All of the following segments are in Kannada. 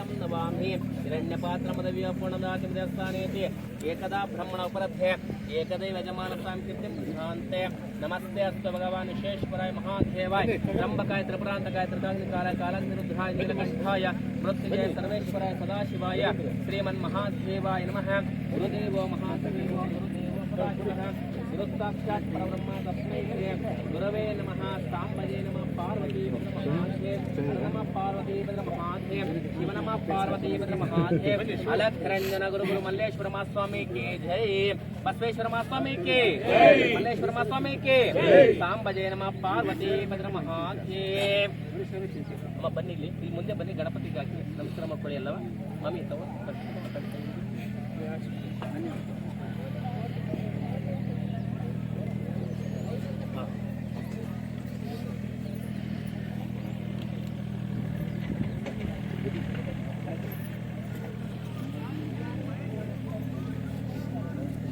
तं नवामि नमस्ते अस्तु भगवान् महादेवाय त्र्यम्बकाय त्रिपुरान्तकाय त्रिकाग्निकालाय कालाग्निरुद्धाय नीलकण्ठाय मृत्युजय सर्वेश्वराय सदाशिवाय श्रीमन्महादेवाय नमः गुरुदेवो महादेवो गुरुदेवो सदाशिवः गुरुसाक्षात् परब्रह्म तस्मै श्री गुरवे नमः साम्बजे नमः पार्वती महादेव नमः पार्वती महादेव शिव नमः पार्वती महादेव अलग रंजन गुरु गुरु मल्लेश्वर स्वामी की जय बसवेश्वर स्वामी की मल्लेश्वर स्वामी की ಸಾಂಬಜಯ ನಮಃ ಪಾರ್ವತಿ ಭದ್ರ ಮಹಾದೇವ್ ಅಮ್ಮ ಬನ್ನಿ ಇಲ್ಲಿ ಇಲ್ಲಿ ಮುಂದೆ ಬನ್ನಿ ಗಣಪತಿಗಾಗಿ ನಮಸ್ಕಾರ ಮಾಡ್ಕೊಳ್ಳಿ ಅಲ್ಲವ ಮಮ್ಮಿ ತಗೋ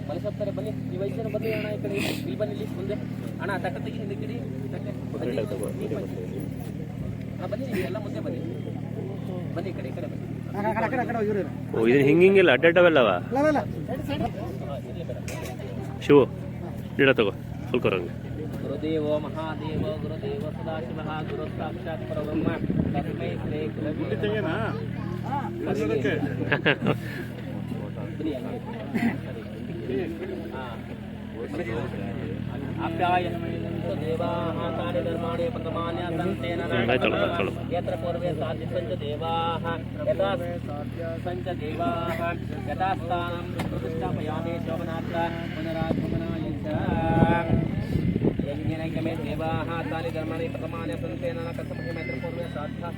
ಮನಸ್ಸತ್ತಾರೆ ಬನ್ನಿ ಈ ವಯಸ್ಸಿನ ಬನ್ನಿ ಅಣ್ಣ ಈ ಕಡೆ ಇಲ್ಲಿ ಬನ್ನಿ ಇಲ್ಲಿ ಮುಂದೆ ಅಣ್ಣ ತಟ್ಟ ತೆಗಿ ಹಿಂದೆ ಕಿಡಿ ಬನ್ನಿ. ಬನ್ನಿ. ಅಣ್ಣ ಬನ್ನಿ ನೀವು ಎಲ್ಲ ಮುಂದೆ ಬನ್ನಿ ಬನ್ನಿ ಈ ಕಡೆ ಈ ಕಡೆ ಬನ್ನಿ ಓ ಇದನ್ನ ಹಿಂಗೆ ಹಿಂಗಿಲ್ಲ ಅಡ್ಡಾಡವಲ್ಲವ ಹಾ, ಇರ್ಲಿ ಬೇಡ ಶಿವು ನೀಡ ತಗೋ ಫುಲ್ ಕೊರಂಗೆ ಗುರುದೇವೋ ಮಹಾದೇವ ಗುರುದೇವ ಸದಾಶಿವ ಗುರು ಸಾಕ್ಷಾತ್ ಪರಬ್ರಹ್ಮ ತಸ್ಮೈ ಶ್ರೀ ಗುರವೇ यत्र पूर्वे साधिपञ्च देवाः यथा पञ्च देवाः यथास्थानं प्रतिष्ठापयामि शोभनात्र पुनरागमनाय। न कथमपि मैत्रपूर्वे साध्याः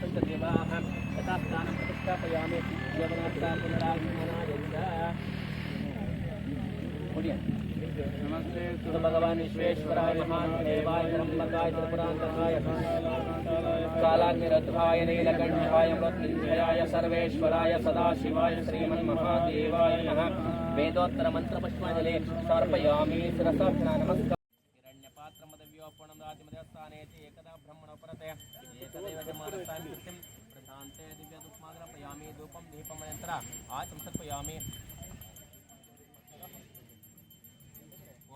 बोलिए। नमस्ते तो भगवान विश्वेश्वराय मृत्युंजयाय सर्वेश्वराय सदाशिवाय श्रीमन्महादेवाय नमः। वेदोत्तर मंत्र पुष्पांजलि समर्पयामि नमस्कार हिरण्यपात्रमदव्योपणं राजमदस्थाने च एकदा ब्रह्मणोपरते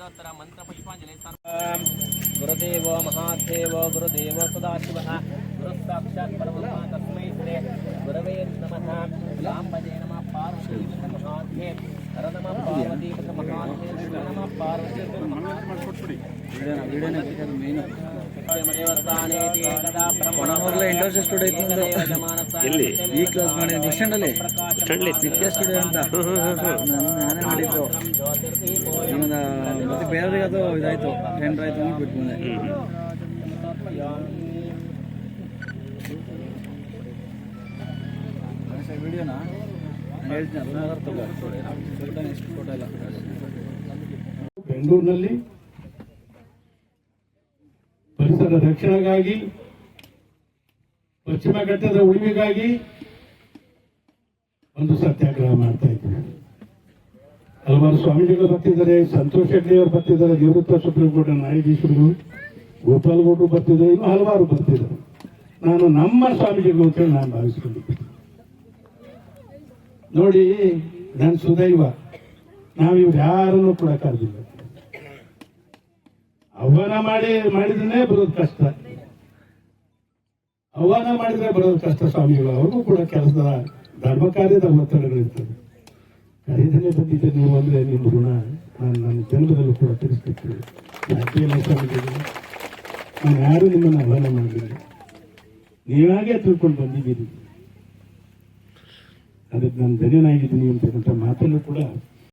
ವೇದೋತ್ತರ ಮಂತ್ರ ಪುಷ್ಪಾಂಜಲಿ ಗುರುದೇವ ಮಹಾದೇವ ಗುರುದೇವ ಸದಾಶಿವ. ಗುರು ಸಾಕ್ಷಾತ್ ಪರಮ ತಸ್ಮೈ ಶ್ರೇ ಗುರವೇ ನಮಃ. ಲಾಂಬಜೇ ನಮಃ ಪಾರ್ವತಿ ಹರ ನಮಃ ಪಾರ್ವತಿ ನಮಃ ಪಾರ್ವತಿ ಈ ಕ್ಲಾಸ್ ಮಾಡಿ ಅಂತ. ನಾನೇ ಮಾಡಿದ್ದು. ಮತ್ತೆ ಬೇರೆಯವ್ರಿಗೆ ಅದು ಇದಾಯ್ತು ಟೆಂಡರ್ ಆಯ್ತು ಅಂತ ಬಿಟ್ಟು ಬಂದೆ ಬೆಂಗಳೂರಿನಲ್ಲಿ ಪರಿಸರ ರಕ್ಷಣೆಗಾಗಿ ಪಶ್ಚಿಮ ಘಟ್ಟದ ಉಳಿವಿಗಾಗಿ ಒಂದು ಸತ್ಯಾಗ್ರಹ ಮಾಡ್ತಾ ಇದ್ದೀವಿ ಹಲವಾರು ಸ್ವಾಮೀಜಿಗಳು ಬರ್ತಿದ್ದಾರೆ, ಸಂತೋಷ್ ಶೆಟ್ಟಿ ಅವರು ಬರ್ತಿದ್ದಾರೆ ನಿವೃತ್ತ ಸುಪ್ರೀಂ ಕೋರ್ಟ್ ನ್ಯಾಯಾಧೀಶರು, ಗೋಪಾಲ್ ಗೌಡ್ರು ಬರ್ತಿದ್ದಾರೆ, ಇನ್ನು ಹಲವಾರು ಬರ್ತಿದ್ದಾರೆ. ನಾನು ನಮ್ಮ ಸ್ವಾಮೀಜಿಗಳು ಅಂತ ಹೇಳಿ ನಾನು ಭಾವಿಸ್ಕೊಂಡಿದ್ದೆ ನೋಡಿ ನನ್ನ ಸುದೈವ, ನಾವು ಇವ್ರು ಯಾರನ್ನು ಕೂಡ ಕರೆದಿಲ್ಲ ಆಹ್ವಾನ ಮಾಡಿ ಮಾಡಿದ್ರೆ ಬರೋದು ಕಷ್ಟ. ಆಹ್ವಾನ ಮಾಡಿದ್ರೆ ಬರೋದು ಕಷ್ಟ ಸ್ವಾಮಿಗಳು ಅವ್ರಿಗೂ ಕೂಡ ಕೆಲಸದ ಧರ್ಮ ಕಾರ್ಯದ ಒತ್ತಡಗಳಿರ್ತದೆ. ಕರೆದನೆ ಬಂದಿದ್ದೆ ನೀವು ಅಂದ್ರೆ ನಿಮ್ಮ ಋಣ. ನಾನು ನನ್ನ ಜನ್ಮದಲ್ಲೂ ಕೂಡ ತಿಳಿಸ್ತಿರ್ತೀನಿ ನಾನು ಯಾರು ನಿಮ್ಮನ್ನು ಆಹ್ವಾನ ಮಾಡಲಿಲ್ಲ. ನೀವಾಗೇ ತಿಳ್ಕೊಂಡು ಬಂದಿದ್ದೀರಿ. ಅದಕ್ಕೆ ನಾನು ಧನ್ಯನಾಗಿದ್ದೀನಿ ಅಂತಕ್ಕಂಥ ಮಾತಲ್ಲೂ ಕೂಡ